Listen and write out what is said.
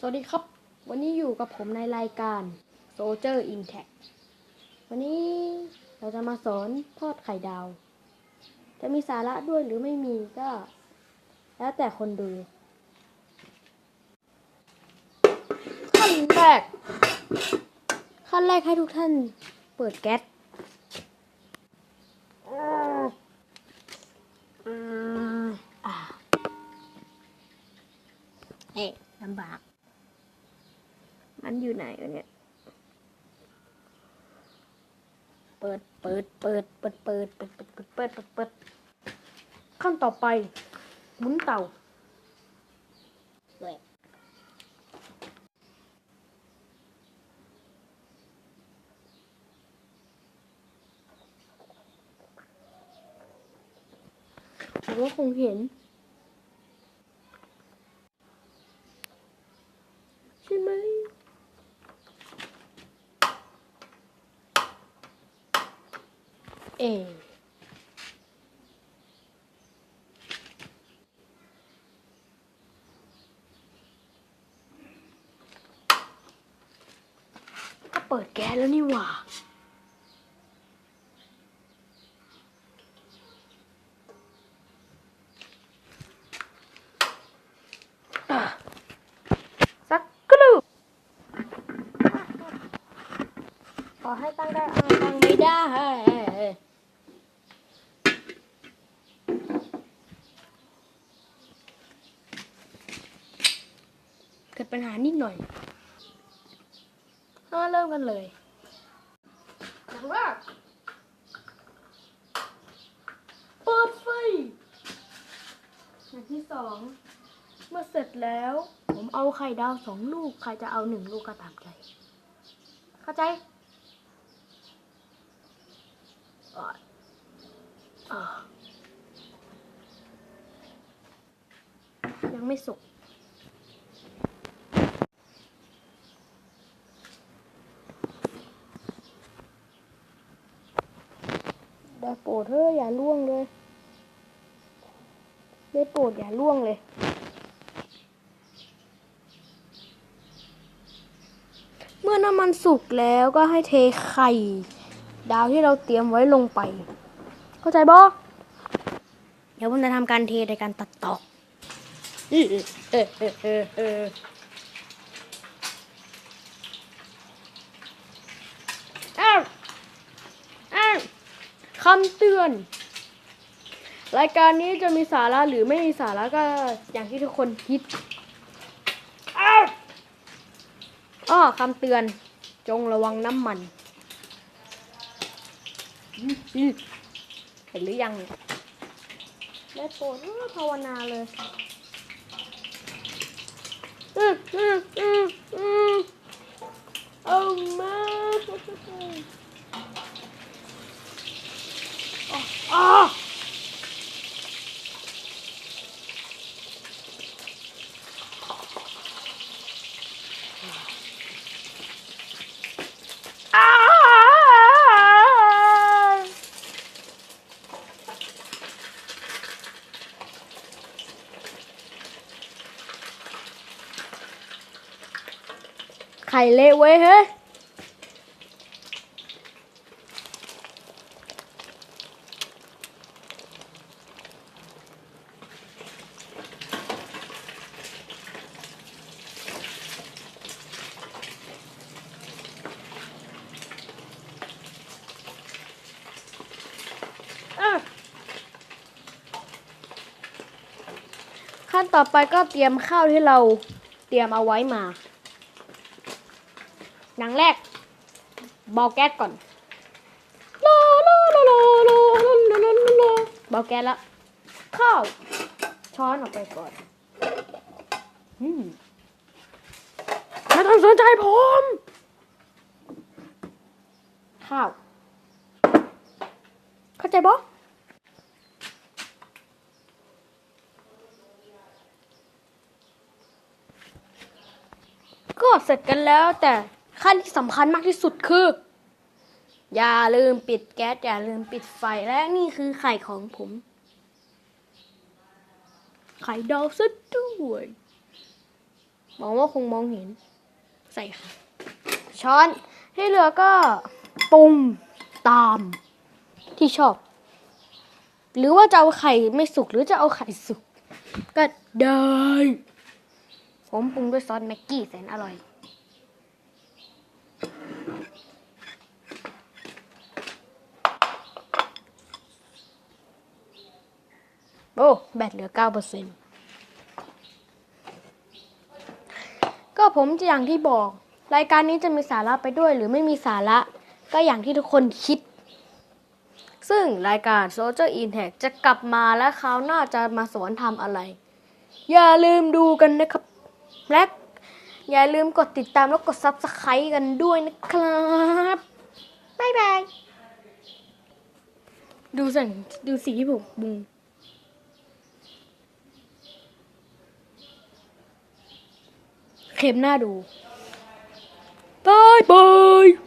สวัสดีครับ วันนี้อยู่กับผมในรายการ Soldier Intact วันนี้เราจะมาสอนทอดไข่ดาว จะมีสาระด้วยหรือไม่มีก็ แล้วแต่คนดู ขั้นแรก ขั้นแรกให้ทุกท่านเปิดแก๊สเอ๊ะลำบาก มันอยู่ไหนวะเนี่ย เปิด เปิด เปิด เปิด เปิด เปิด เปิด เปิด เปิด เปิดเปิดขั้นต่อไปหมุนเตาด้วยผมว่าคงเห็น ใช่ไหม เอก็เปิดแก๊สแล้วนี่หว่าอะสักกรูขอให้ตั้งได้เอาตั้งไม่ได้ เกิดปัญหานิดหน่อยก็เริ่มกันเลยอย่างแรกเปิดไฟอย่างที่สองเมื่อเสร็จแล้ว ผมเอาไข่ดาวสองลูก ใครจะเอาหนึ่งลูกก็ตามใจ เข้าใจอะอะยังไม่สุก ได้โปรดเถอะอย่าล่วงเลย ได้โปรดอย่าล่วงเลย เมื่อน้ำมันสุกแล้วก็ให้เทไข่ ดาวที่เราเตรียมไว้ลงไป เข้าใจบ่เดี๋ยวผมจะทำการเทในการตัดต่อเออเออเออเออเออาวอ้าว คำเตือน รายการนี้จะมีสาระหรือไม่มีสาระก็อย่างที่ทุกคนคิดอ้าวอ้อคำเตือน จงระวังน้ำมันอื้ออื้อเห็นหรือยังเนี่ยได้โปรดเออภาวนาเลยอืออืออืออือเอามาอ๋ออ๋ออ้าไข่เละเว้ยเฮ้ยอะขั้นต่อไปก็เตรียมข้าวที่เราเตรียมเอาไว้มา อย่างแรกเบาแก๊สก่อนลาลาลาลาลาลาลาลาลาลแก๊สแล้วข้าวช้อนออกไปก่อนอืมไม่ต้องสนใจผม ข้าว เข้าใจบ่ก็เสร็จกันแล้วแต่ ขั้นที่สำคัญมากที่สุดคือ อย่าลืมปิดแก๊สอย่าลืมปิดไฟและนี่คือไข่ของผม ไข่ดาวซะด้วยหวังว่าคงมองเห็น ใส่ช้อนที่เหลือก็ปรุงตามที่ชอบ หรือว่าจะเอาไข่ไม่สุกหรือจะเอาไข่สุก ก็ได้ ผมปรุงด้วยซอสแม็กกี้แสนอร่อย โอ้แบตเหลือ 9%ก็ผมจะอย่างที่บอก รายการนี้จะมีสาระไปด้วยหรือไม่มีสาระ ก็อย่างที่ทุกคนคิด ซึ่งรายการ Soldier Intact จะกลับมาและคราวหน้าจะมาสอนทำอะไร อย่าลืมดูกันนะครับ และอย่าลืมกดติดตามแล้วกด Subscribe กันด้วยนะครับบ๊ายบายดูสั่งดูสีที่ผมบุง เข็มหน้าดูบายบาย